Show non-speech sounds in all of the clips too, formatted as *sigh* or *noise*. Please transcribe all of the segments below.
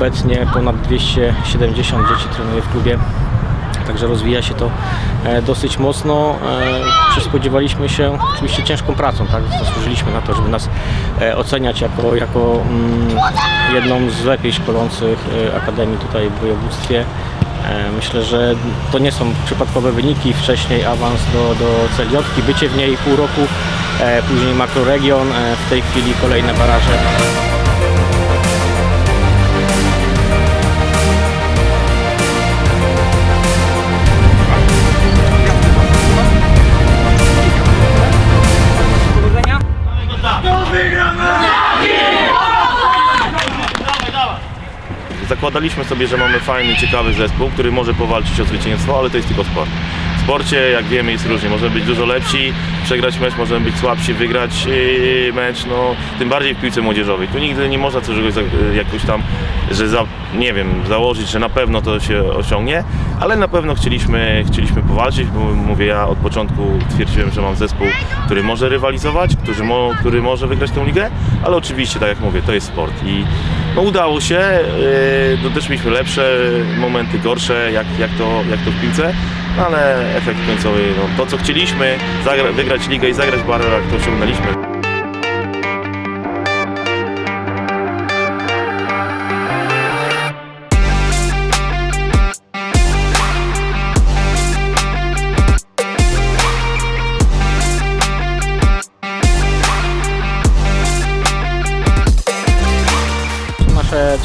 Obecnie ponad 270 dzieci trenuje w klubie. Także rozwija się to e, dosyć mocno. E, Czy spodziewaliśmy się oczywiście ciężką pracą, tak? Zasłużyliśmy na to, żeby nas e, oceniać jako, jako mm, jedną z lepiej szkolących e, akademii tutaj w województwie. E, Myślę, że to nie są przypadkowe wyniki. Wcześniej awans do, do Celiotki, bycie w niej pół roku, e, później makroregion, e, w tej chwili kolejne baraże. Zakładaliśmy sobie, że mamy fajny, ciekawy zespół, który może powalczyć o zwycięstwo, ale to jest tylko sport. W sporcie, jak wiemy, jest różnie. Możemy być dużo lepsi, przegrać mecz, możemy być słabsi, wygrać yy, mecz, no, tym bardziej w piłce młodzieżowej. Tu nigdy nie można czegoś za- jakoś tam, że za, nie wiem, założyć, że na pewno to się osiągnie, ale na pewno chcieliśmy, chcieliśmy powalczyć, bo mówię, ja od początku twierdziłem, że mam zespół, który może rywalizować, który, mo, który może wygrać tę ligę, ale oczywiście, tak jak mówię, to jest sport i no, udało się, yy, no, też mieliśmy lepsze momenty, gorsze, jak, jak, to, jak to w piłce, ale efekt końcowy, no, to co chcieliśmy, wygrać ligę i zagrać barwach, to osiągnęliśmy.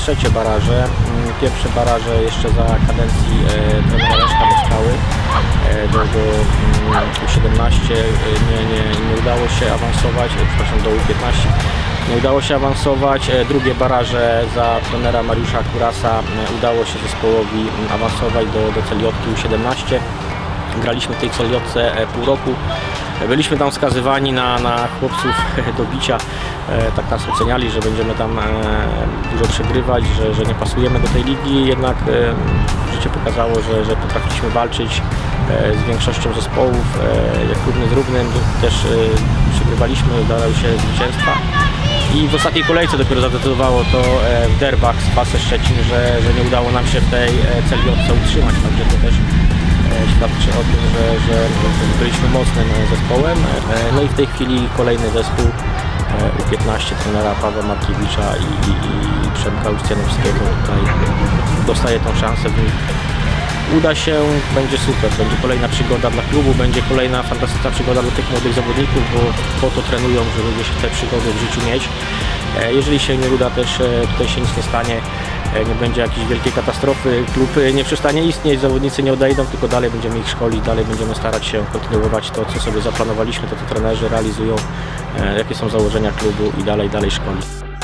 Trzecie baraże. Mm, Pierwsze baraże jeszcze za kadencji e, trenera Leszka Moskały do, do mm, U17 e, nie, nie, nie udało się awansować, e, przepraszam, do U15 nie udało się awansować. E, Drugie baraże za trenera Mariusza Kurasa udało się zespołowi awansować do, do celiotki U17. Graliśmy w tej celiotce e, pół roku. Byliśmy tam skazywani na, na chłopców *laughs* do bicia. E, Tak nas oceniali, że będziemy tam e, dużo przegrywać, że, że nie pasujemy do tej ligi. Jednak życie pokazało, że, że potrafiliśmy walczyć z większością zespołów. Jak równy z równym też przegrywaliśmy, udawały się zwycięstwa. I w ostatniej kolejce dopiero zadecydowało to w derbach z Pasy Szczecin, że, że nie udało nam się w tej celiotce utrzymać. Także to też świadczy o tym, że, że byliśmy mocnym e, zespołem. E, No i w tej chwili kolejny zespół e, U15 trenera Pawła Markiewicza i, i, i Przemka Ustianowskiego tutaj dostaje tą szansę. Uda się, będzie super, będzie kolejna przygoda dla klubu, będzie kolejna fantastyczna przygoda dla tych młodych zawodników, bo po to trenują, żeby gdzieś te przygody w życiu mieć. E, Jeżeli się nie uda też, e, tutaj się nic nie stanie, e, nie będzie jakiejś wielkiej katastrofy, klub e, nie przestanie istnieć, zawodnicy nie odejdą, tylko dalej będziemy ich szkolić, dalej będziemy starać się kontynuować to, co sobie zaplanowaliśmy, to co trenerzy realizują, e, jakie są założenia klubu i dalej, dalej szkolić.